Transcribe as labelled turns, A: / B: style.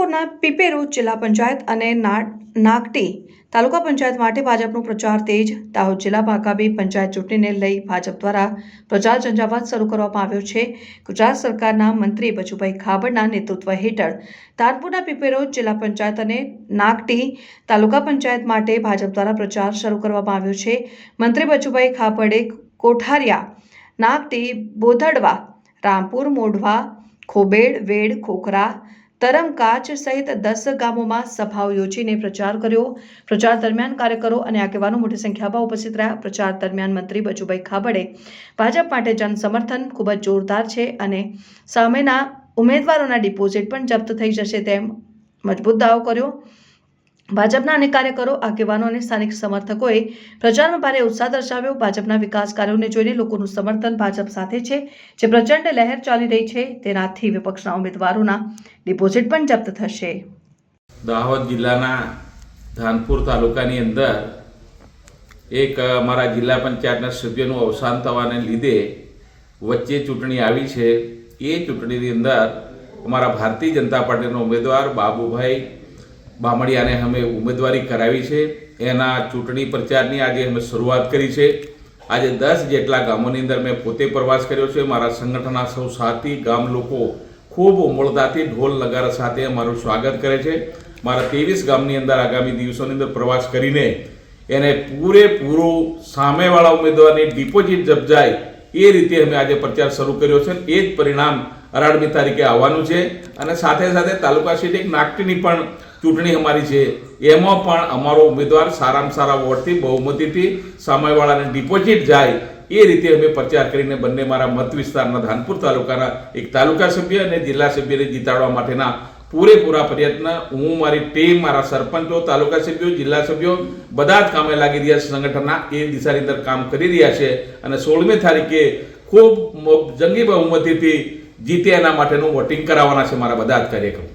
A: ધાનપુરના પીપેરુ જિલ્લા પંચાયત અને નાગટી તાલુકા પંચાયત માટે ભાજપનો પ્રચાર તેજ. દાહોદ જિલ્લા ભાકાબી પંચાયત ચૂંટણીને લઈ ભાજપ દ્વારા પ્રચાર ઝંઝાવાત શરૂ કરવામાં આવ્યો છે. ગુજરાત સરકારના મંત્રી બચુભાઈ ખાબડના નેતૃત્વ હેઠળ તાનપુરના પીપેરો જિલ્લા પંચાયત અને નાગટી તાલુકા પંચાયત માટે ભાજપ દ્વારા પ્રચાર શરૂ કરવામાં આવ્યો છે. મંત્રી બચુભાઈ ખાબડે કોઠારિયા, નાગટી, બોધડવા, રામપુર, મોઢવા, ખોબેડ, વેડ, ખોખરા તરમકાચ સહિત દસ ગામોમાં સભાઓ યોજીને પ્રચાર કર્યો. પ્રચાર દરમિયાન કાર્યકરો અને આગેવાનો મોટી સંખ્યામાં ઉપસ્થિત રહ્યા. પ્રચાર દરમિયાન મંત્રી બચુભાઈ ખાબડે ભાજપ માટે જન સમર્થન ખૂબ જ જોરદાર છે અને સામેના ઉમેદવારોના ડિપોઝિટ પણ જપ્ત થઈ જશે તેમ મજબૂત દાવો કર્યો. ભાજપના અનેક કાર્યકરો, આગેવાનો અને સ્થાનિક સમર્થકોએ પ્રચારમાં ભારે ઉત્સાહ દર્શાવ્યો. ભાજપના વિકાસ કાર્યોને જોઈને લોકોનું સમર્થન ભાજપ સાથે છે. જે પ્રચંડ લહેર ચાલી રહી છે, તેનાથી વિપક્ષના ઉમેદવારોના ડિપોઝિટ પણ જપ્ત થશે.
B: દાહોદ જિલ્લાના ધાનપુર તાલુકાની અંદર એક અમારા જિલ્લા પંચાયતના સભ્યનું અવસાન થવાને લીધે વચ્ચે ચૂંટણી આવી છે. એ ચૂંટણીની અંદર અમારા ભારતીય જનતા પાર્ટીના ઉમેદવાર બાબુભાઈ બામડિયાને અમે ઉમેદવારી કરાવી છે. એના ચૂંટણી પ્રચારની આજે અમે શરૂઆત કરી છે. આજે દસ જેટલા ગામોની અંદર મેં પોતે પ્રવાસ કર્યો છે. મારા સંગઠનના સૌ સાથી ગામ લોકો ખૂબ ઉમળતાથી ઢોલ નગારા સાથે અમારું સ્વાગત કરે છે. મારા ત્રેવીસ ગામની અંદર આગામી દિવસોની અંદર પ્રવાસ કરીને એને પૂરેપૂરું સામેવાળા ઉમેદવારની ડિપોઝિટ જપજાય એ રીતે અમે આજે પ્રચાર શરૂ કર્યો છે. એ જ પરિણામ અઢારમી તારીખે આવવાનું છે. અને સાથે સાથે તાલુકા સીટ એક પણ ચૂંટણી અમારી છે. એમાં પણ અમારો ઉમેદવાર સારામાં સારા વોટથી બહુમતીથી સામેવાળાને ડિપોઝિટ જાય, એ રીતે અમે પ્રચાર કરીને બંને મારા મત વિસ્તારના ધાનપુર તાલુકાના એક તાલુકા સભ્ય અને જિલ્લા સભ્યને જીતાડવા માટેના પૂરેપૂરા પ્રયત્ન. હું, મારી ટીમ, મારા સરપંચો, તાલુકા સભ્યો, જિલ્લા સભ્યો બધા જ કામે લાગી રહ્યા છે. સંગઠનના એ દિશાની અંદર કામ કરી રહ્યા છે. અને સોળમી તારીખે ખૂબ જંગી બહુમતીથી જીતે એના માટેનું વોટિંગ કરાવવાના છે મારા બધા જ કાર્યક્રમ.